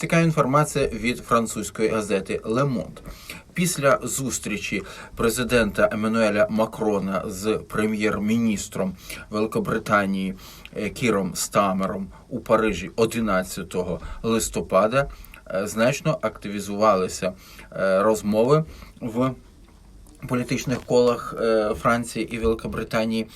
Цікава інформація від французької газети Le Monde. Після зустрічі президента Еммануеля Макрона з прем'єр-міністром Великобританії е, Кіром Стамером у Парижі 11 листопада е, значно активізувалися е, розмови в політичних колах Франції і Великобританії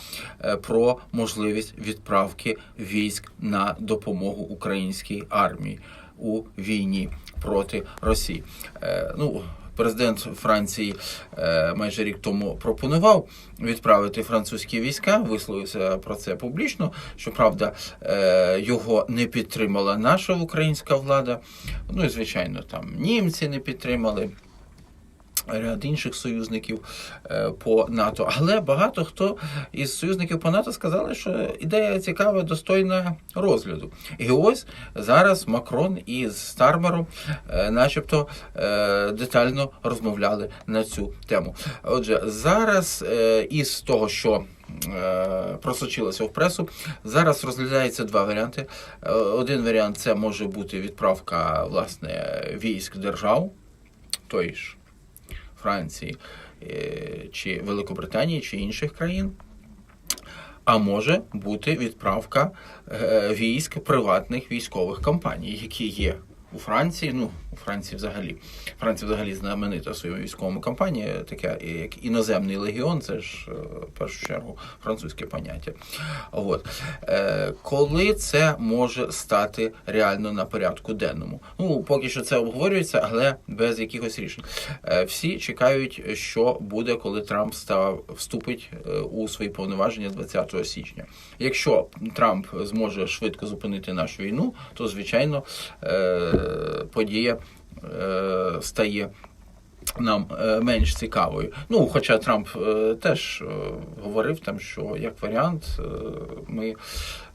про можливість відправки військ на допомогу українській армії у війні проти Росії. Е, Ну, Президент Франції е, майже рік тому пропонував відправити французькі війська, висловився про це публічно. Щоправда, е, його не підтримала наша українська влада. Ну і звичайно, там німці не підтримали ряд інших союзників е, по НАТО. Але багато хто із союзників по НАТО сказали, що ідея цікава, достойна розгляду. І ось зараз Макрон із Стармером, е, начебто, е, детально розмовляли на цю тему. Отже, зараз із того, що просочилося в пресу. Зараз розглядається два варіанти. Один варіант це може бути відправка власне військ держав, тої ж Франції е, чи Великобританії чи інших країн. А може бути відправка е, військ приватних військових компаній, які є у Франції. Ну, Франції взагалі. Франція взагалі знаменита своїми військовими компаніями, таке як іноземний легіон, це ж е, в першу чергу французьке поняття. От. Е, коли це може стати реально на порядку денному? Ну, поки що це обговорюється, але без якихось рішень. Е, всі чекають, що буде, коли Трамп став вступить у свої повноваження 20 січня. Якщо Трамп зможе швидко зупинити нашу війну, то звичайно подія стає. Нам е, менш цікавою. Ну, хоча Трамп е, теж е, говорив там, що як варіант, е, ми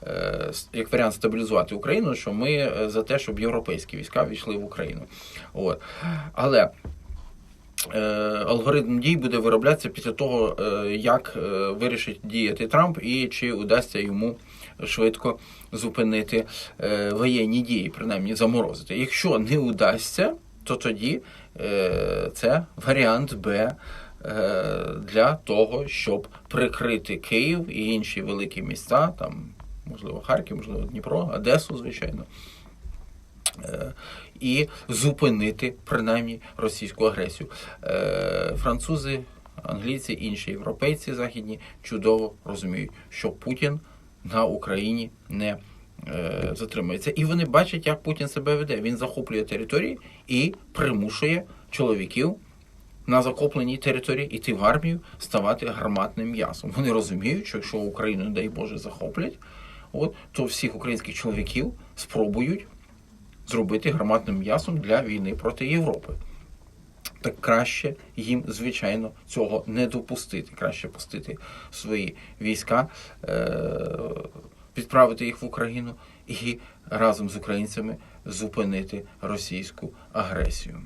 е, як варіант стабілізувати Україну, що ми е, за те, щоб європейські війська війшли в Україну. От. Але е, алгоритм дій буде вироблятися після того, е, як е, вирішить діяти Трамп і чи удасться йому швидко зупинити е, воєнні дії, принаймні заморозити. Якщо не удасться, то тоді е, це варіант Б. е, Для того, щоб прикрити Київ і інші великі міста, там, можливо, Харків, можливо, Дніпро, Одесу, звичайно, е, і зупинити принаймні російську агресію. Французи, англійці, інші європейці західні чудово розуміють, що Путін на Україні не затримується. І вони бачать, як Путін себе веде. Він захоплює території і примушує чоловіків на захопленій території іти в армію, ставати гарматним м'ясом. Вони розуміють, що якщо Україну, дай Боже, захоплять, от, то всіх українських чоловіків спробують зробити гарматним м'ясом для війни проти Європи. Так краще їм, звичайно, цього не допустити. Краще пустити свої війська, е- відправити їх в Україну і разом з українцями зупинити російську агресію.